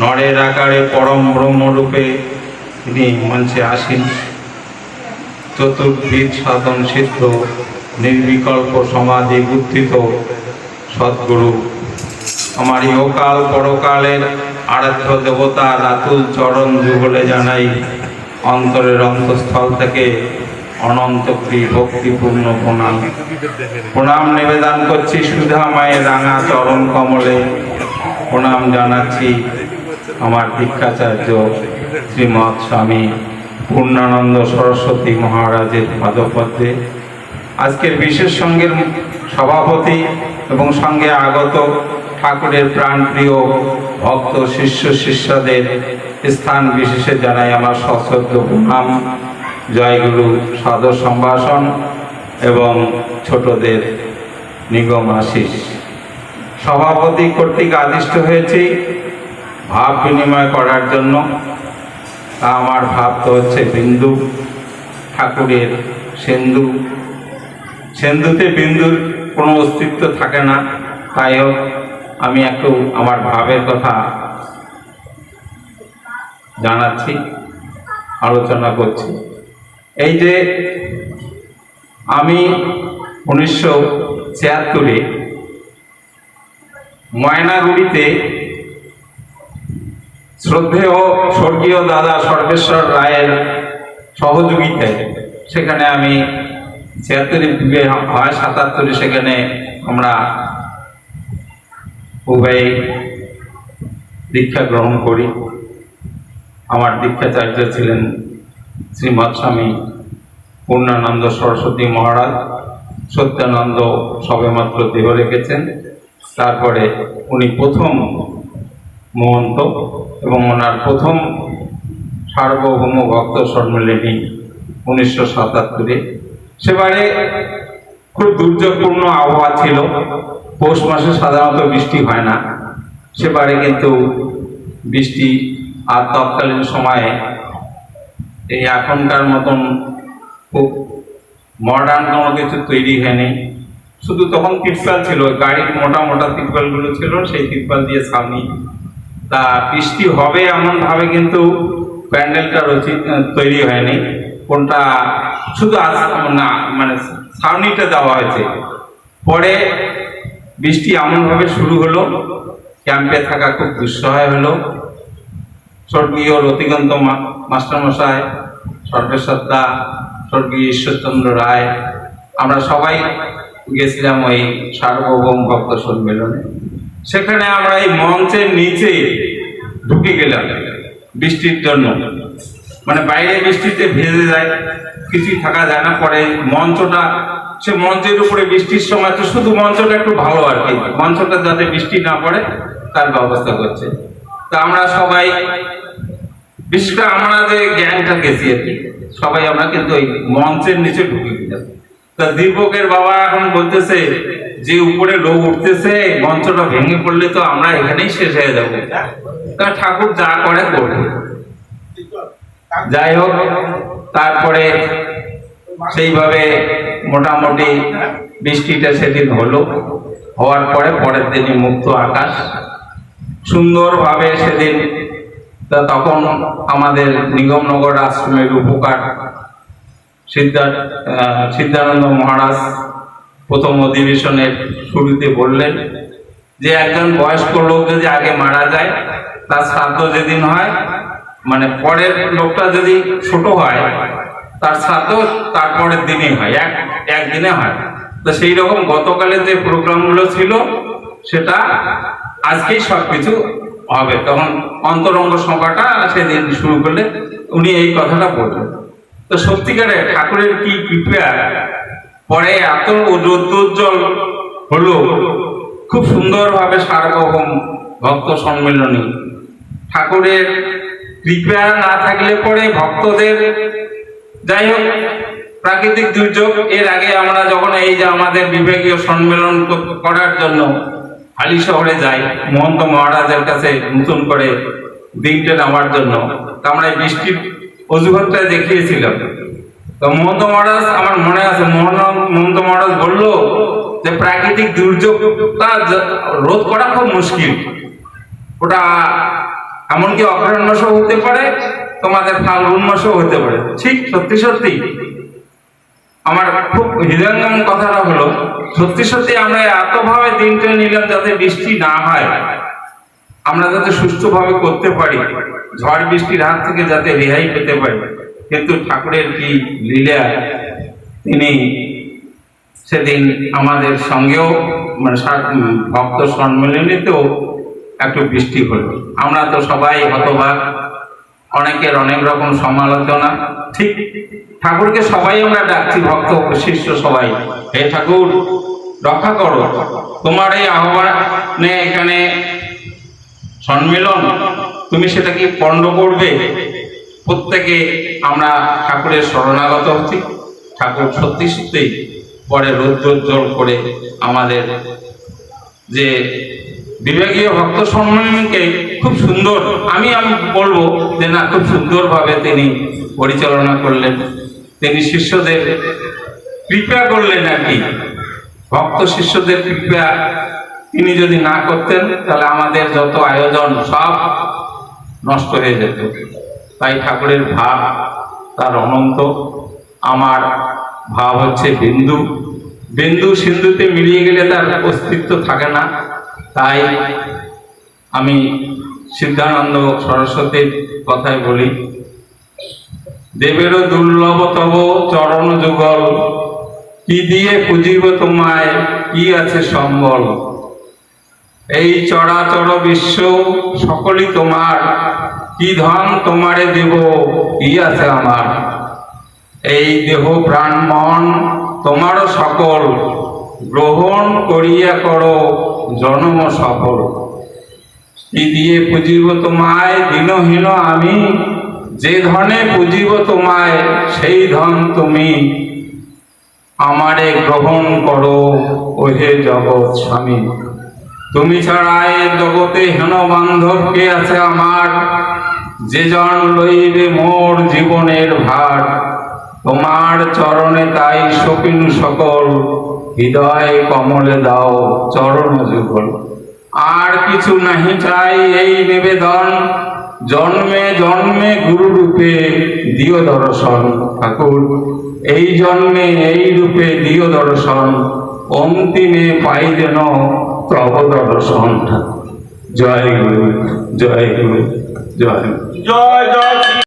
নরের আকারে পরম ব্রহ্মরূপে তিনি মঞ্চে আসেন। চতুর্বিদ সাধন সিদ্ধ, নির্বিকল্প সমাধি বুদ্ধিত সদ্গুরু। আমার ইহকাল পরকালের আরাধ্য দেবতা রাতুল চরণ যুগলে জানাই, অন্তরের অন্তঃস্থল থেকে অনন্ত ভক্তিপূর্ণ প্রণাম। প্রণাম নিবেদন করছি সুধা মায়ের রাঙা চরণ কমলে। প্রণাম জানাচ্ছি আমার দীক্ষাচার্য শ্রীমৎ স্বামী পূর্ণানন্দ সরস্বতী মহারাজের পাদপদ্মে। আজকের বিশেষ সঙ্গের সভাপতি এবং সঙ্গে আগত ঠাকুরের প্রাণপ্রিয় ভক্ত শিষ্য শিষ্যদের স্থান বিশেষে জানাই আমার সশ্রদ্ধ প্রণাম। জয়গুরু সাদর সম্ভাষণ এবং ছোটদের নিগম আশিস সভাপতি কর্তৃক আদিষ্ট হয়েছি। ভাব বিনিময় করার জন্য। আমার ভাব তো হচ্ছে বিন্দু, ঠাকুরের সিন্ধু সিন্ধুতে বিন্দুর কোনো অস্তিত্ব থাকে না। তাই হোক, আমি একটু আমার ভাবের কথা জানাচ্ছি, আলোচনা করছি। এই যে আমি উনিশশো ছিয়াত্তরে ময়নাগুড়িতে শ্রদ্ধেয় স্বর্গীয় দাদা সর্বেশ্বর রায়ের সহযোগিতায় সেখানে আমি ছিয়াত্তরে হয় সাতাত্তরে সেখানে আমরা উভয় দীক্ষা গ্রহণ করি। আমার দীক্ষাচার্য ছিলেন শ্রীমৎ স্বামী পূর্ণানন্দ সরস্বতী মহারাজ। সত্যানন্দ সবেমাত্র দেহ রেখেছেন। তারপরে উনি প্রথম মহন্ত এবং ওনার প্রথম সার্বভৌম ভক্ত সম্মেলনী উনিশশো সাতাত্তরে। সেবারে খুব দুর্যোগপূর্ণ আবহাওয়া ছিল। পৌষ মাসে সাধারণত বৃষ্টি হয় না। সেবারে কিন্তু বৃষ্টি আর তৎকালীন সময়ে এই এখনকার মতন খুব মডার্ন কোনো কিছু তৈরি হয়নি। শুধু তখন তিরপাল ছিল। গাড়ির মোটা মোটা তিরপালগুলো ছিল, সেই তিরপাল দিয়ে ছাউনি তা বৃষ্টি হবে এমন ভাবে কিন্তু প্যান্ডেলটা তৈরি হয়নি। কোনটা শুধু না মানে সাউনিটা দেওয়া হয়েছে। পরে বৃষ্টি এমনভাবে শুরু হলো, ক্যাম্পে থাকা খুব দুঃসহায় হলো। স্বর্গীয় রতিকান্ত মাস্টারমশাই সর্বেশ্বরদা স্বর্গীয় ঈশ্বরচন্দ্র রায়, আমরা সবাই গেছিলাম ওই সার্বভৌম ভক্ত সম্মেলনে। সেখানে আমরা এই মঞ্চের নিচে ঢুকে গেলাম বৃষ্টির জন্য। মানে বাইরে বৃষ্টিতে ভেজে যায় কিছুই থাকা যায় না পরে মঞ্চটা, সে মঞ্চের উপরে বৃষ্টির সময় তো শুধু মঞ্চটা একটু ভালো আর কি, মঞ্চটা যাতে বৃষ্টি না পড়ে তার ব্যবস্থা করছে। তা আমরা সবাই বিশেষ করে আমরা যে জ্ঞানটা গেছি আর কি, সবাই আমরা কিন্তু ওই মঞ্চের নিচে ঢুকে গেলাম। তা দীপকের বাবা এখন বলতেছে যে উপরে লোক উঠতেছে, মঞ্চটা ভেঙে পড়লে তো আমরা এখানেই শেষ হয়ে যাব। তা ঠাকুর যা করে করবে যাই হোক, তারপরে সেইভাবে মোটামুটি বৃষ্টিটা সেদিন হলো। হওয়ার পরে পরের দিনই মুক্ত আকাশ। সুন্দরভাবে সেদিন তা তখন আমাদের নিগমনগর আশ্রমের উপকার সিদ্ধার্থ সিদ্ধানন্দ মহারাজ প্রথম অধিবেশনের শুরুতে বললেন যে একজন বয়স্ক লোক যদি আগে মারা যায়, তার শ্রাদ্ধ যেদিন হয় মানে পরের লোকটা যদি ছোট হয়, তার শ্রাদ্ধ তারপরের দিনে হয়, এক, একদিনে হয়। তো সেই রকম গতকালের যে প্রোগ্রামগুলো ছিল, সেটা আজকেই সবকিছু হবে। তখন অন্তরঙ্গ সভাটা সেদিন শুরু করলে উনি এই কথাটা বললেন। তো সত্যিকারে ঠাকুরের কি কৃপা পরে এত রৌদ্রোজ্জ্বল হলো, খুব সুন্দরভাবে সার্বভৌম ভক্ত সম্মেলনী। ঠাকুরের কৃপা না থাকলে পরে ভক্তদের, যাই হোক, প্রাকৃতিক দুর্যোগ, এর আগে আমরা যখন এই যে আমাদের বিভাগীয় সম্মেলন করার জন্য হালি শহরে যাই, মহন্ত মহারাজের কাছে নতুন করে দিনটা নামার জন্য, তা আমরা বৃষ্টির অজুহাতটা দেখিয়েছিলাম। তো মহন্ত মহারাজ, আমার মনে আছে মোহন প্রাকৃতিক দুর্যোগটা রোধ করা খুব মুশকিল। ওটা এমনকি অগ্রহণ মাসও হতে পারে, তোমাদের ফাল্গুন মাসও হতে পারে। ঠিক সত্যি সত্যি। আমার খুব হৃদয়ঙ্গম কথাটা হলো, সত্যি সত্যি আমরা এতভাবে দিনটা নিলাম যাতে বৃষ্টি না হয়। আমরা যাতে সুষ্ঠুভাবে করতে পারি, ঝড় বৃষ্টির হাত থেকে যাতে রেহাই পেতে পারি। কিন্তু ঠাকুরের কি লীলা, তিনি সেদিন আমাদের সঙ্গেও মানে ভক্ত সম্মেলনীতেও একটু বৃষ্টি হলো। আমরা তো সবাই হতবাক অনেকের অনেক রকম সমালোচনা। ঠিক, ঠাকুরকে সবাই আমরা ডাকছি, ভক্ত, শিষ্য সবাই। হে ঠাকুর, রক্ষা করো। তোমার এই আহ্বানে এখানে সম্মেলন, তুমি সেটা কি পণ্ড করবে? প্রত্যেকে আমরা ঠাকুরের শরণাগত হচ্ছি। ঠাকুর সত্যি সত্যি পরে রৌদ্রোজ্জ্বল করে আমাদের যে বিভাগীয় ভক্ত সম্মেলনকে খুব সুন্দর, আমি আমি বলব যে না, খুব সুন্দরভাবে তিনি পরিচালনা করলেন। তিনি শিষ্যদের কৃপা করলেন আর কি। ভক্ত শিষ্যদের কৃপা তিনি যদি না করতেন, তাহলে আমাদের যত আয়োজন সব নষ্ট হয়ে যেত। তাই ঠাকুরের ভাব, তার অনন্ত, আমার ভাব হচ্ছে বিন্দু। বিন্দু সিন্ধুতে মিলিয়ে গেলে তার অস্তিত্ব থাকে না। তাই আমি সিদ্ধানন্দ সরস্বতীর কথায় বলি দেবেরও দুর্লভ তব চরণ যুগল। কি দিয়ে পুজিব তোমায়? কি আছে সম্বল? এই চরাচর বিশ্ব সকলই তোমার। কি ধন তোমারে দেব? কি আছে আমার? এই দেহ প্রাণ মন তোমারও সকল গ্রহণ করিয়া করো, জনম সফল। দিয়ে পুজিব তোমায়, দিনহীন আমি, যে ধনে পুজিব তোমায়, সেই ধন তুমি। আমারে গ্রহণ করো, ওহে জগৎ স্বামী। তুমি ছাড়া এ জগতে হেন বান্ধব কে আছে আমার? যে জন লইবে মোর জীবনের ভার। তোমার চরণে তাই সপিনু সকল, হৃদয় কমলে দাও চরণ যুগল। আর কিছু নাহি চাই এই নিবেদন, জন্মে জন্মে গুরু রূপে দিও দর্শন ঠাকুর। এই জন্মে এই রূপে দিও দর্শন, অন্তিমে পাই যেন তব দর্শন ঠাকুর। জয় গুরু জয় গুরু, জয়। জয় জয়